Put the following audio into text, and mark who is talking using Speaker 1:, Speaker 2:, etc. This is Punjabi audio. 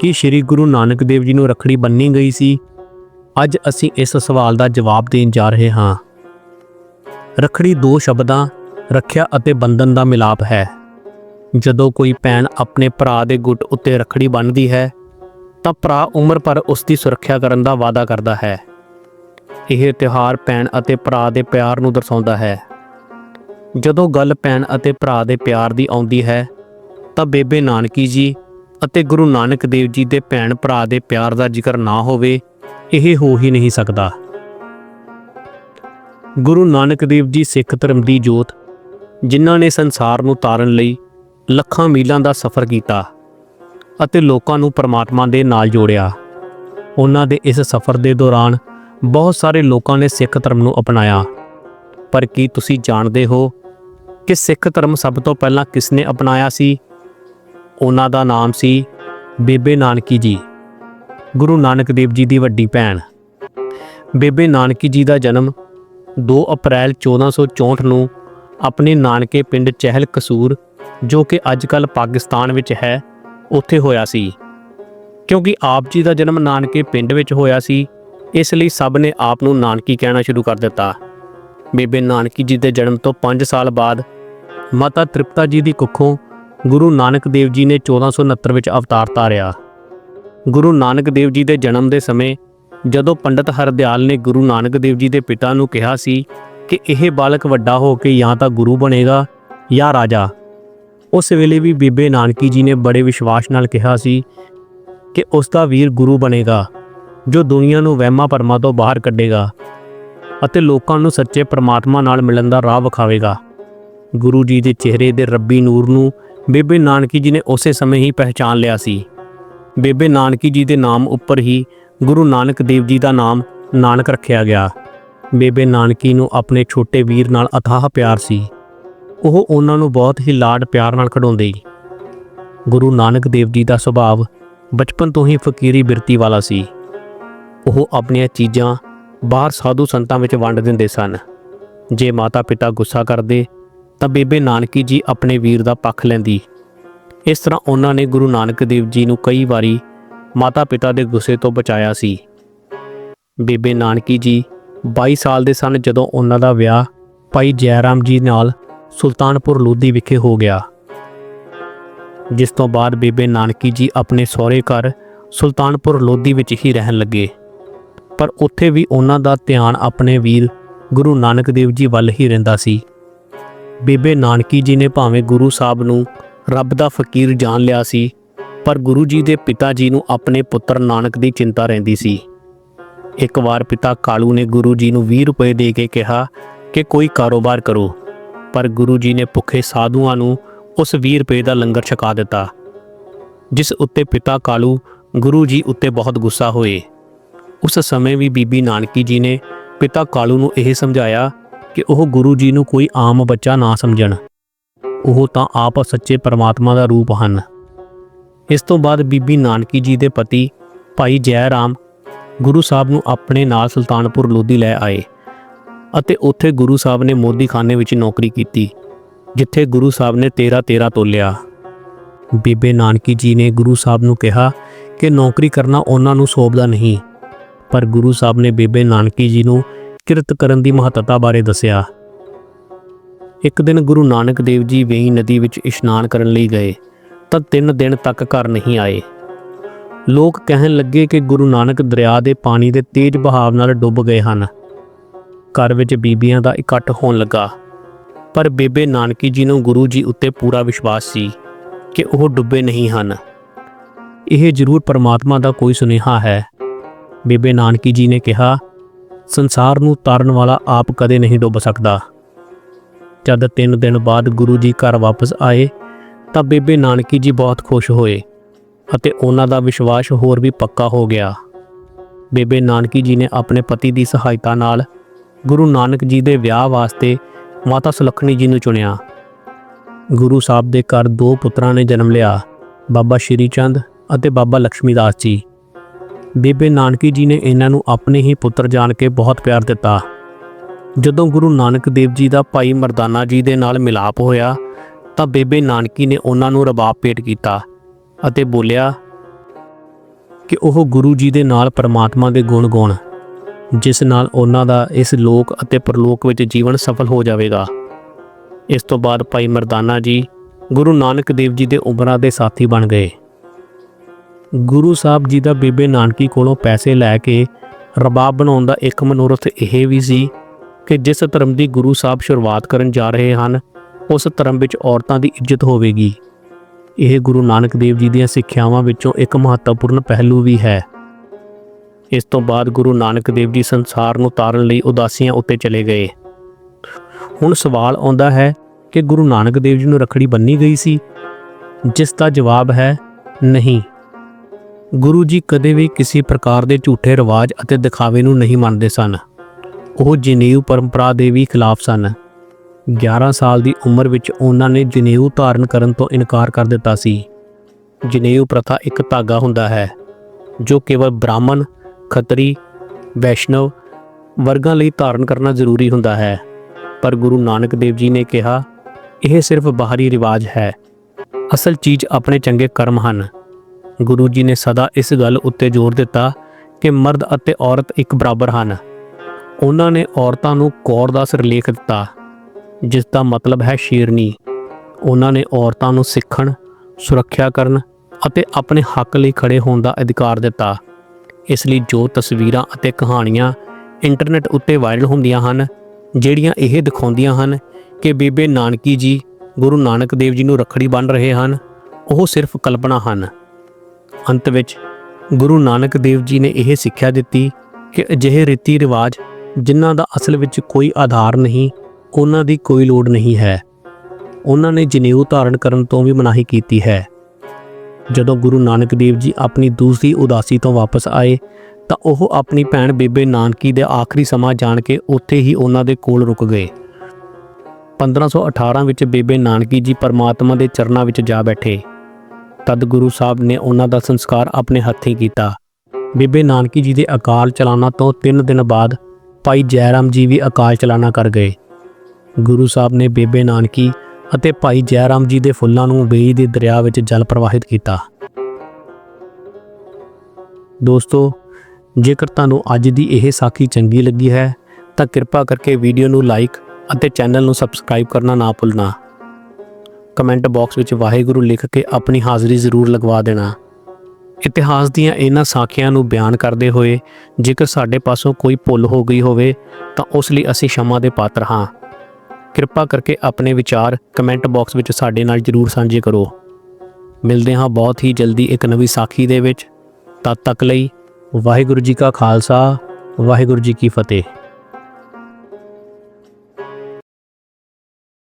Speaker 1: ਕਿ ਸ੍ਰੀ ਗੁਰੂ ਨਾਨਕ ਦੇਵ ਜੀ ਨੂੰ ਰੱਖੜੀ ਬੰਨੀ ਗਈ ਸੀ। ਅੱਜ ਅਸੀਂ ਇਸ ਸਵਾਲ ਦਾ ਜਵਾਬ ਦੇਣ ਜਾ ਰਹੇ ਹਾਂ। ਰੱਖੜੀ ਦੋ ਸ਼ਬਦਾਂ, ਰੱਖਿਆ ਅਤੇ ਬੰਧਨ ਦਾ ਮਿਲਾਪ ਹੈ। ਜਦੋਂ ਕੋਈ ਭੈਣ ਆਪਣੇ ਭਰਾ ਦੇ ਗੁੱਟ ਉੱਤੇ ਰੱਖੜੀ ਬੰਨ੍ਹਦੀ ਹੈ, ਤਾਂ ਭਰਾ ਉਮਰ ਭਰ ਉਸ ਦੀ ਸੁਰੱਖਿਆ ਕਰਨ ਦਾ ਵਾਅਦਾ ਕਰਦਾ ਹੈ। ਇਹ ਤਿਉਹਾਰ ਭੈਣ ਅਤੇ ਭਰਾ ਦੇ ਪਿਆਰ ਨੂੰ ਦਰਸਾਉਂਦਾ ਹੈ। ਜਦੋਂ ਗੱਲ ਭੈਣ ਅਤੇ ਭਰਾ ਦੇ ਪਿਆਰ ਦੀ ਆਉਂਦੀ ਹੈ, ਤਾਂ ਬੇਬੇ ਨਾਨਕੀ ਜੀ ਅਤੇ ਗੁਰੂ ਨਾਨਕ ਦੇਵ ਜੀ ਦੇ ਭੈਣ ਭਰਾ ਦੇ ਪਿਆਰ ਦਾ ਜ਼ਿਕਰ ਨਾ ਹੋਵੇ, ਇਹ ਹੋ ਹੀ ਨਹੀਂ ਸਕਦਾ। ਗੁਰੂ ਨਾਨਕ ਦੇਵ ਜੀ ਸਿੱਖ ਧਰਮ ਦੀ ਜੋਤ, ਜਿਨ੍ਹਾਂ ਨੇ ਸੰਸਾਰ ਨੂੰ ਤਾਰਨ ਲਈ ਲੱਖਾਂ ਮੀਲਾਂ ਦਾ ਸਫ਼ਰ ਕੀਤਾ ਅਤੇ ਲੋਕਾਂ ਨੂੰ ਪਰਮਾਤਮਾ ਦੇ ਨਾਲ ਜੋੜਿਆ, ਉਹਨਾਂ ਦੇ ਇਸ ਸਫ਼ਰ ਦੇ ਦੌਰਾਨ ਬਹੁਤ ਸਾਰੇ ਲੋਕਾਂ ਨੇ ਸਿੱਖ ਧਰਮ ਨੂੰ ਅਪਣਾਇਆ। ਪਰ ਕੀ ਤੁਸੀਂ ਜਾਣਦੇ ਹੋ ਕਿ ਸਿੱਖ ਧਰਮ ਸਭ ਤੋਂ ਪਹਿਲਾਂ ਕਿਸ ਨੇ ਅਪਣਾਇਆ ਸੀ? ਉਹਨਾਂ ਦਾ ਨਾਮ ਸੀ ਬੇਬੇ ਨਾਨਕੀ ਜੀ, ਗੁਰੂ ਨਾਨਕ ਦੇਵ ਜੀ ਦੀ ਵੱਡੀ ਭੈਣ। ਬੇਬੇ ਨਾਨਕੀ ਜੀ ਦਾ ਜਨਮ 2 ਅਪ੍ਰੈਲ 1464 ਨੂੰ ਆਪਣੇ ਨਾਨਕੇ ਪਿੰਡ ਚਹਿਲ ਕਸੂਰ ਜੋ ਕਿ ਅੱਜਕੱਲ ਪਾਕਿਸਤਾਨ ਵਿੱਚ ਹੈ, ਉੱਥੇ ਹੋਇਆ ਸੀ। ਕਿਉਂਕਿ ਆਪ ਜੀ ਦਾ ਜਨਮ ਨਾਨਕੇ ਪਿੰਡ ਵਿੱਚ ਹੋਇਆ ਸੀ, ਇਸ ਲਈ ਸਭ ਨੇ ਆਪ ਨੂੰ ਨਾਨਕੀ ਕਹਿਣਾ ਸ਼ੁਰੂ ਕਰ ਦਿੱਤਾ। ਬੇਬੇ ਨਾਨਕੀ ਜੀ ਦੇ ਜਨਮ ਤੋਂ 5 ਸਾਲ ਬਾਅਦ ਮਾਤਾ ਤ੍ਰਿਪਤਾ ਜੀ ਦੀ ਕੁੱਖੋਂ ਗੁਰੂ ਨਾਨਕ ਦੇਵ ਜੀ ਨੇ 1469 ਵਿੱਚ ਅਵਤਾਰ ਧਾਰਿਆ ਗੁਰੂ ਨਾਨਕ ਦੇਵ ਜੀ ਦੇ ਜਨਮ ਦੇ ਸਮੇਂ ਜਦੋਂ ਪੰਡਤ ਹਰਦਿਆਲ ਨੇ ਗੁਰੂ ਨਾਨਕ ਦੇਵ ਜੀ ਦੇ ਪਿਤਾ ਨੂੰ ਕਿਹਾ ਸੀ ਕਿ ਇਹ ਬਾਲਕ ਵੱਡਾ ਹੋ ਕੇ ਜਾਂ ਤਾਂ ਗੁਰੂ ਬਣੇਗਾ ਜਾਂ ਰਾਜਾ। ਉਸ ਵੇਲੇ ਵੀ ਬੀਬੇ ਨਾਨਕੀ ਜੀ ਨੇ ਬੜੇ ਵਿਸ਼ਵਾਸ ਨਾਲ ਕਿਹਾ ਸੀ ਕਿ ਉਸ ਦਾ ਵੀਰ ਗੁਰੂ ਬਣੇਗਾ, ਜੋ ਦੁਨੀਆ ਨੂੰ ਵਹਿਮਾਂ ਭਰਮਾਂ ਤੋਂ ਬਾਹਰ ਕੱਢੇਗਾ ਅਤੇ ਲੋਕਾਂ ਨੂੰ ਸੱਚੇ ਪ੍ਰਮਾਤਮਾ ਨਾਲ ਮਿਲਣ ਦਾ ਰਾਹ ਵਿਖਾਵੇਗਾ। ਗੁਰੂ ਜੀ ਦੇ ਚਿਹਰੇ ਦੇ ਰੱਬੀ ਨੂਰ ਨੂੰ ਬੇਬੇ ਨਾਨਕੀ ਜੀ ਨੇ ਉਸੇ ਸਮੇਂ ਹੀ ਪਹਿਚਾਨ ਲਿਆ ਸੀ। ਬੇਬੇ ਨਾਨਕੀ ਜੀ ਦੇ ਨਾਮ ਉੱਪਰ ਹੀ ਗੁਰੂ ਨਾਨਕ ਦੇਵ ਜੀ ਦਾ ਨਾਮ ਨਾਨਕ ਰੱਖਿਆ ਗਿਆ। ਬੇਬੇ ਨਾਨਕੀ ਨੂੰ ਆਪਣੇ ਛੋਟੇ ਵੀਰ ਨਾਲ ਅਥਾਹ ਪਿਆਰ ਸੀ। ਉਹ ਉਹਨਾਂ ਨੂੰ ਬਹੁਤ ਹੀ ਲਾਡ ਪਿਆਰ ਨਾਲ ਖਿਡਾਉਂਦੇ ਗੁਰੂ ਨਾਨਕ ਦੇਵ ਜੀ ਦਾ ਸੁਭਾਅ ਬਚਪਨ ਤੋਂ ਹੀ ਫਕੀਰੀ ਬਿਰਤੀ ਵਾਲਾ ਸੀ। ਉਹ ਆਪਣੀਆਂ ਚੀਜ਼ਾਂ ਬਾਹਰ ਸਾਧੂ ਸੰਤਾਂ ਵਿੱਚ ਵੰਡ ਦਿੰਦੇ ਸਨ। ਜੇ ਮਾਤਾ ਪਿਤਾ ਗੁੱਸਾ ਕਰਦੇ ਤਾਂ ਬੇਬੇ ਨਾਨਕੀ ਜੀ ਆਪਣੇ ਵੀਰ ਦਾ ਪੱਖ ਲੈਂਦੀ। ਇਸ ਤਰ੍ਹਾਂ ਉਹਨਾਂ ਨੇ ਗੁਰੂ ਨਾਨਕ ਦੇਵ ਜੀ ਨੂੰ ਕਈ ਵਾਰੀ ਮਾਤਾ ਪਿਤਾ ਦੇ ਗੁੱਸੇ ਤੋਂ ਬਚਾਇਆ ਸੀ। ਬੇਬੇ ਨਾਨਕੀ ਜੀ 22 ਸਾਲ ਦੇ ਸਨ ਜਦੋਂ ਉਹਨਾਂ ਦਾ ਵਿਆਹ ਭਾਈ ਜੈਰਾਮ ਜੀ ਨਾਲ ਸੁਲਤਾਨਪੁਰ ਲੋਧੀ ਵਿਖੇ ਹੋ ਗਿਆ। ਜਿਸ ਤੋਂ ਬਾਅਦ ਬੇਬੇ ਨਾਨਕੀ ਜੀ ਆਪਣੇ ਸਹੁਰੇ ਘਰ ਸੁਲਤਾਨਪੁਰ ਲੋਧੀ ਵਿੱਚ ਹੀ ਰਹਿਣ ਲੱਗੇ। ਪਰ ਉੱਥੇ ਵੀ ਉਹਨਾਂ ਦਾ ਧਿਆਨ ਆਪਣੇ ਵੀਰ ਗੁਰੂ ਨਾਨਕ ਦੇਵ ਜੀ ਵੱਲ ਹੀ ਰਹਿੰਦਾ ਸੀ। ਬੇਬੇ ਨਾਨਕੀ ਜੀ ਨੇ ਭਾਵੇਂ ਗੁਰੂ ਸਾਹਿਬ ਨੂੰ ਰੱਬ ਦਾ ਫਕੀਰ ਜਾਣ ਲਿਆ ਸੀ, ਪਰ ਗੁਰੂ ਜੀ ਦੇ ਪਿਤਾ ਜੀ ਨੂੰ ਆਪਣੇ ਪੁੱਤਰ ਨਾਨਕ ਦੀ ਚਿੰਤਾ ਰਹਿੰਦੀ ਸੀ। ਇੱਕ ਵਾਰ ਪਿਤਾ ਕਾਲੂ ਨੇ ਗੁਰੂ ਜੀ ਨੂੰ 20 ਰੁਪਏ ਦੇ ਕੇ ਕਿਹਾ ਕਿ ਕੋਈ ਕਾਰੋਬਾਰ ਕਰੋ, ਪਰ ਗੁਰੂ ਜੀ ਨੇ ਭੁੱਖੇ ਸਾਧੂਆਂ ਨੂੰ ਉਸ 20 ਰੁਪਏ ਦਾ ਲੰਗਰ ਛਕਾ ਦਿੱਤਾ, ਜਿਸ ਉੱਤੇ ਪਿਤਾ ਕਾਲੂ ਗੁਰੂ ਜੀ ਉੱਤੇ ਬਹੁਤ ਗੁੱਸਾ ਹੋਏ। ਉਸ ਸਮੇਂ ਵੀ ਬੀਬੀ ਨਾਨਕੀ ਜੀ ਨੇ ਪਿਤਾ ਕਾਲੂ ਨੂੰ ਇਹ ਸਮਝਾਇਆ ਕਿ ਉਹ ਗੁਰੂ ਜੀ ਨੂੰ ਕੋਈ ਆਮ ਬੱਚਾ ਨਾ ਸਮਝਣ। ਉਹ ਤਾਂ ਆਪ ਸੱਚੇ ਪਰਮਾਤਮਾ ਦਾ ਰੂਪ ਹਨ। ਇਸ ਤੋਂ ਬਾਅਦ ਬੀਬੀ ਨਾਨਕੀ ਜੀ ਦੇ ਪਤੀ ਭਾਈ ਜੈ ਰਾਮ ਗੁਰੂ ਸਾਹਿਬ ਨੂੰ ਆਪਣੇ ਨਾਲ ਸੁਲਤਾਨਪੁਰ ਲੋਧੀ ਲੈ ਆਏ ਅਤੇ ਉੱਥੇ ਗੁਰੂ ਸਾਹਿਬ ਨੇ ਮੋਦੀਖਾਨੇ ਵਿੱਚ ਨੌਕਰੀ ਕੀਤੀ, ਜਿੱਥੇ ਗੁਰੂ ਸਾਹਿਬ ਨੇ 13 13 ਤੋਲਿਆ। ਬੀਬੇ ਨਾਨਕੀ ਜੀ ਨੇ ਗੁਰੂ ਸਾਹਿਬ ਨੂੰ ਕਿਹਾ ਕਿ ਨੌਕਰੀ ਕਰਨਾ ਉਹਨਾਂ ਨੂੰ ਸੋਭਦਾ ਨਹੀਂ, ਪਰ ਗੁਰੂ ਸਾਹਿਬ ਨੇ ਬੀਬੇ ਨਾਨਕੀ ਜੀ ਨੂੰ ਕਿਰਤ ਕਰਨ ਦੀ ਮਹੱਤਤਾ ਬਾਰੇ ਦੱਸਿਆ। ਇੱਕ ਦਿਨ ਗੁਰੂ ਨਾਨਕ ਦੇਵ ਜੀ ਵੇਈ ਨਦੀ ਵਿੱਚ ਇਸ਼ਨਾਨ ਕਰਨ ਲਈ ਗਏ, ਤਾਂ 3 ਦਿਨ ਤੱਕ ਘਰ ਨਹੀਂ ਆਏ। ਲੋਕ ਕਹਿਣ ਲੱਗੇ ਕਿ ਗੁਰੂ ਨਾਨਕ ਦਰਿਆ ਦੇ ਪਾਣੀ ਦੇ ਤੇਜ਼ ਬਹਾਵ ਨਾਲ ਡੁੱਬ ਗਏ ਹਨ। ਘਰ ਵਿੱਚ ਬੀਬੀਆਂ ਦਾ ਇਕੱਠ ਹੋਣ ਲੱਗਾ। ਪਰ ਬੇਬੇ ਨਾਨਕੀ ਜੀ ਨੂੰ ਗੁਰੂ ਜੀ ਉੱਤੇ ਪੂਰਾ ਵਿਸ਼ਵਾਸ ਸੀ ਕਿ ਉਹ ਡੁੱਬੇ ਨਹੀਂ ਹਨ। ਇਹ ਜ਼ਰੂਰ ਪਰਮਾਤਮਾ ਦਾ ਕੋਈ ਸੁਨੇਹਾ ਹੈ। ਬੇਬੇ ਨਾਨਕੀ ਜੀ ਨੇ ਕਿਹਾ ਸੰਸਾਰ ਨੂੰ ਤਾਰਨ ਵਾਲਾ ਆਪ ਕਦੇ ਨਹੀਂ ਡੁੱਬ ਸਕਦਾ। ਜਦ 3 ਦਿਨ ਬਾਅਦ ਗੁਰੂ ਜੀ ਘਰ ਵਾਪਸ ਆਏ, ਤਾਂ ਬੇਬੇ ਨਾਨਕੀ ਜੀ ਬਹੁਤ ਖੁਸ਼ ਹੋਏ ਅਤੇ ਉਹਨਾਂ ਦਾ ਵਿਸ਼ਵਾਸ ਹੋਰ ਵੀ ਪੱਕਾ ਹੋ ਗਿਆ। ਬੇਬੇ ਨਾਨਕੀ ਜੀ ਨੇ ਆਪਣੇ ਪਤੀ ਦੀ ਸਹਾਇਤਾ ਨਾਲ ਗੁਰੂ ਨਾਨਕ ਜੀ ਦੇ ਵਿਆਹ ਵਾਸਤੇ ਮਾਤਾ ਸੁਲੱਖਣੀ ਜੀ ਨੂੰ ਚੁਣਿਆ। ਗੁਰੂ ਸਾਹਿਬ ਦੇ ਘਰ ਦੋ ਪੁੱਤਰਾਂ ਨੇ ਜਨਮ ਲਿਆ, ਬਾਬਾ ਸ਼੍ਰੀ ਚੰਦ ਅਤੇ ਬਾਬਾ ਲక్ష్ਮੀ ਦਾਸ ਜੀ। ਬੇਬੇ ਨਾਨਕੀ ਜੀ ਨੇ ਇਹਨਾਂ ਨੂੰ ਆਪਣੇ ਹੀ ਪੁੱਤਰ ਜਾਣ ਕੇ ਬਹੁਤ ਪਿਆਰ ਦਿੱਤਾ। ਜਦੋਂ ਗੁਰੂ ਨਾਨਕ ਦੇਵ ਜੀ ਦਾ ਭਾਈ ਮਰਦਾਨਾ ਜੀ ਦੇ ਨਾਲ ਮਿਲਾਪ ਹੋਇਆ, ਤਾਂ ਬੇਬੇ ਨਾਨਕੀ ਨੇ ਉਹਨਾਂ ਨੂੰ ਰਬਾਬ ਭੇਟ ਕੀਤਾ ਅਤੇ ਬੋਲਿਆ ਕਿ ਉਹ ਗੁਰੂ ਜੀ ਦੇ ਨਾਲ ਪਰਮਾਤਮਾ ਦੇ ਗੁਣ ਗਾਉਣ, ਜਿਸ ਨਾਲ ਉਹਨਾਂ ਦਾ ਇਸ ਲੋਕ ਅਤੇ ਪਰਲੋਕ ਵਿੱਚ ਜੀਵਨ ਸਫਲ ਹੋ ਜਾਵੇਗਾ। ਇਸ ਤੋਂ ਬਾਅਦ ਭਾਈ ਮਰਦਾਨਾ ਜੀ ਗੁਰੂ ਨਾਨਕ ਦੇਵ ਜੀ ਦੇ ਉਮਰਾਂ ਦੇ ਸਾਥੀ ਬਣ ਗਏ। ਗੁਰੂ ਸਾਹਿਬ ਜੀ ਦਾ ਬੇਬੇ ਨਾਨਕੀ ਕੋਲੋਂ ਪੈਸੇ ਲੈ ਕੇ ਰਬਾਬ ਬਣਾਉਣ ਦਾ ਇੱਕ ਮਨੋਰਥ ਇਹ ਵੀ ਸੀ ਕਿ ਜਿਸ ਧਰਮ ਦੀ ਗੁਰੂ ਸਾਹਿਬ ਸ਼ੁਰੂਆਤ ਕਰਨ ਜਾ ਰਹੇ ਹਨ, ਉਸ ਧਰਮ ਵਿੱਚ ਔਰਤਾਂ ਦੀ ਇੱਜ਼ਤ ਹੋਵੇਗੀ। ਇਹ ਗੁਰੂ ਨਾਨਕ ਦੇਵ ਜੀ ਦੀਆਂ ਸਿੱਖਿਆਵਾਂ ਵਿੱਚੋਂ ਇੱਕ ਮਹੱਤਵਪੂਰਨ ਪਹਿਲੂ ਵੀ ਹੈ। ਇਸ ਤੋਂ ਬਾਅਦ ਗੁਰੂ ਨਾਨਕ ਦੇਵ ਜੀ ਸੰਸਾਰ ਨੂੰ ਤਾਰਨ ਲਈ ਉਦਾਸੀਆਂ ਉੱਤੇ ਚਲੇ ਗਏ। ਹੁਣ ਸਵਾਲ ਆਉਂਦਾ ਹੈ ਕਿ ਗੁਰੂ ਨਾਨਕ ਦੇਵ ਜੀ ਨੂੰ ਰਖੜੀ ਬੰਨੀ ਗਈ ਸੀ? ਜਿਸ ਦਾ ਜਵਾਬ ਹੈ, ਨਹੀਂ। ਗੁਰੂ ਜੀ ਕਦੇ ਵੀ ਕਿਸੇ ਪ੍ਰਕਾਰ ਦੇ ਝੂਠੇ ਰਿਵਾਜ ਅਤੇ ਦਿਖਾਵੇ ਨੂੰ ਨਹੀਂ ਮੰਨਦੇ ਸਨ। ਉਹ ਜਨੇਊ ਪਰੰਪਰਾ ਦੇ ਵੀ ਖਿਲਾਫ ਸਨ। 11 ਸਾਲ ਦੀ ਉਮਰ ਵਿੱਚ ਉਹਨਾਂ ਨੇ ਜਨੇਊ ਧਾਰਨ ਕਰਨ ਤੋਂ ਇਨਕਾਰ ਕਰ ਦਿੱਤਾ ਸੀ। ਜਨੇਊ ਪ੍ਰਥਾ ਇੱਕ ਧਾਗਾ ਹੁੰਦਾ ਹੈ, ਜੋ ਕੇਵਲ ਬ੍ਰਾਹਮਣ, ਖੱਤਰੀ, ਵੈਸ਼ਨਵ ਵਰਗਾਂ ਲਈ ਧਾਰਨ ਕਰਨਾ ਜ਼ਰੂਰੀ ਹੁੰਦਾ ਹੈ। ਪਰ ਗੁਰੂ ਨਾਨਕ ਦੇਵ ਜੀ ਨੇ ਕਿਹਾ, ਇਹ ਸਿਰਫ ਬਾਹਰੀ ਰਿਵਾਜ ਹੈ। ਅਸਲ ਚੀਜ਼ ਆਪਣੇ ਚੰਗੇ ਕਰਮ ਹਨ। ਗੁਰੂ ਜੀ ਨੇ ਸਦਾ ਇਸ ਗੱਲ ਉੱਤੇ ਜ਼ੋਰ ਦਿੱਤਾ ਕਿ ਮਰਦ ਅਤੇ ਔਰਤ ਇੱਕ ਬਰਾਬਰ ਹਨ। ਉਹਨਾਂ ਨੇ ਔਰਤਾਂ ਨੂੰ ਕੌਰ ਦਾ ਸਿਰਲੇਖ ਦਿੱਤਾ, ਜਿਸ ਦਾ ਮਤਲਬ ਹੈ ਸ਼ੇਰਨੀ। ਉਹਨਾਂ ਨੇ ਔਰਤਾਂ ਨੂੰ ਸਿੱਖਣ, ਸੁਰੱਖਿਆ ਕਰਨ ਅਤੇ ਆਪਣੇ ਹੱਕ ਲਈ ਖੜੇ ਹੋਣ ਦਾ ਅਧਿਕਾਰ ਦਿੱਤਾ। ਇਸ ਲਈ ਜੋ ਤਸਵੀਰਾਂ ਅਤੇ ਕਹਾਣੀਆਂ ਇੰਟਰਨੈਟ ਉੱਤੇ ਵਾਇਰਲ ਹੁੰਦੀਆਂ ਹਨ, ਜਿਹੜੀਆਂ ਇਹ ਦਿਖਾਉਂਦੀਆਂ ਹਨ ਕਿ ਬੀਬੇ ਨਾਨਕੀ ਜੀ, ਗੁਰੂ ਨਾਨਕ ਦੇਵ ਜੀ ਨੂੰ ਰੱਖੜੀ ਬੰਨ੍ਹ ਰਹੇ ਹਨ, ਉਹ ਸਿਰਫ ਕਲਪਨਾ ਹਨ। ਅੰਤ ਵਿੱਚ ਗੁਰੂ ਨਾਨਕ ਦੇਵ ਜੀ ਨੇ ਇਹ ਸਿੱਖਿਆ ਦਿੱਤੀ ਕਿ ਅਜਿਹੇ ਰੀਤੀ ਰਿਵਾਜ ਜਿਨ੍ਹਾਂ ਦਾ ਅਸਲ ਵਿੱਚ ਕੋਈ ਆਧਾਰ ਨਹੀਂ, ਉਹਨਾਂ ਦੀ ਕੋਈ ਲੋੜ ਨਹੀਂ ਹੈ। ਉਹਨਾਂ ਨੇ ਜਨੇਊ ਧਾਰਨ ਕਰਨ ਤੋਂ ਵੀ ਮਨਾਹੀ ਕੀਤੀ ਹੈ। ਜਦੋਂ ਗੁਰੂ ਨਾਨਕ ਦੇਵ ਜੀ ਆਪਣੀ ਦੂਸਰੀ ਉਦਾਸੀ ਤੋਂ ਵਾਪਸ ਆਏ, ਤਾਂ ਉਹ ਆਪਣੀ ਭੈਣ ਬੇਬੇ ਨਾਨਕੀ ਦੇ ਆਖਰੀ ਸਮਾਂ ਜਾਣ ਕੇ ਉੱਥੇ ਹੀ ਉਹਨਾਂ ਦੇ ਕੋਲ ਰੁਕ ਗਏ। 1518 ਵਿੱਚ ਬੇਬੇ ਨਾਨਕੀ ਜੀ ਪਰਮਾਤਮਾ ਦੇ ਚਰਨਾਂ ਵਿੱਚ ਜਾ ਬੈਠੇ। ਤਦ ਗੁਰੂ ਸਾਹਿਬ ਨੇ ਉਹਨਾਂ ਦਾ ਸੰਸਕਾਰ ਆਪਣੇ ਹੱਥੀਂ ਕੀਤਾ। ਬੀਬੇ ਨਾਨਕੀ ਜੀ ਦੇ ਅਕਾਲ ਚਲਾਣਾ ਤੋਂ 3 ਦਿਨ ਬਾਅਦ ਭਾਈ ਜੈਰਾਮ ਜੀ ਵੀ ਅਕਾਲ ਚਲਾਣਾ ਕਰ ਗਏ। ਗੁਰੂ ਸਾਹਿਬ ਨੇ ਬੇਬੇ ਨਾਨਕੀ ਅਤੇ ਭਾਈ ਜੈਰਾਮ ਜੀ ਦੇ ਫੁੱਲਾਂ ਨੂੰ ਬੇਈ ਦੇ ਦਰਿਆ ਵਿੱਚ ਜਲ ਪ੍ਰਵਾਹਿਤ ਕੀਤਾ। ਦੋਸਤੋ, ਜੇਕਰ ਤੁਹਾਨੂੰ ਅੱਜ ਦੀ ਇਹ ਸਾਖੀ ਚੰਗੀ ਲੱਗੀ ਹੈ, ਤਾਂ ਕਿਰਪਾ ਕਰਕੇ ਵੀਡੀਓ ਨੂੰ ਲਾਈਕ ਅਤੇ ਚੈਨਲ ਨੂੰ ਸਬਸਕ੍ਰਾਈਬ ਕਰਨਾ ਨਾ ਭੁੱਲਣਾ। ਕਮੈਂਟ ਬਾਕਸ ਵਿੱਚ ਵਾਹਿਗੁਰੂ ਲਿਖ ਕੇ ਆਪਣੀ ਹਾਜ਼ਰੀ ਜ਼ਰੂਰ ਲਗਵਾ ਦੇਣਾ। ਇਤਿਹਾਸ ਦੀਆਂ ਇਹਨਾਂ ਸਾਖੀਆਂ ਨੂੰ ਬਿਆਨ ਕਰਦੇ ਹੋਏ ਜੇਕਰ ਸਾਡੇ ਪਾਸੋਂ ਕੋਈ ਭੁੱਲ ਹੋ ਗਈ ਹੋਵੇ ਤਾਂ ਉਸ ਲਈ ਅਸੀਂ ਸ਼ਮਾ ਦੇ ਪਾਤਰ ਹਾਂ। ਕਿਰਪਾ ਕਰਕੇ ਆਪਣੇ ਵਿਚਾਰ ਕਮੈਂਟ ਬਾਕਸ ਵਿੱਚ ਸਾਡੇ ਨਾਲ ਜਰੂਰ ਸਾਂਝੇ ਕਰੋ। ਮਿਲਦੇ ਹਾਂ ਬਹੁਤ ਹੀ ਜਲਦੀ ਇੱਕ ਨਵੀਂ ਸਾਖੀ ਦੇ ਵਿੱਚ। ਤਦ ਤੱਕ ਲਈ ਵਾਹਿਗੁਰੂ ਜੀ ਕਾ ਖਾਲਸਾ, ਵਾਹਿਗੁਰੂ ਜੀ ਕੀ ਫਤਿਹ।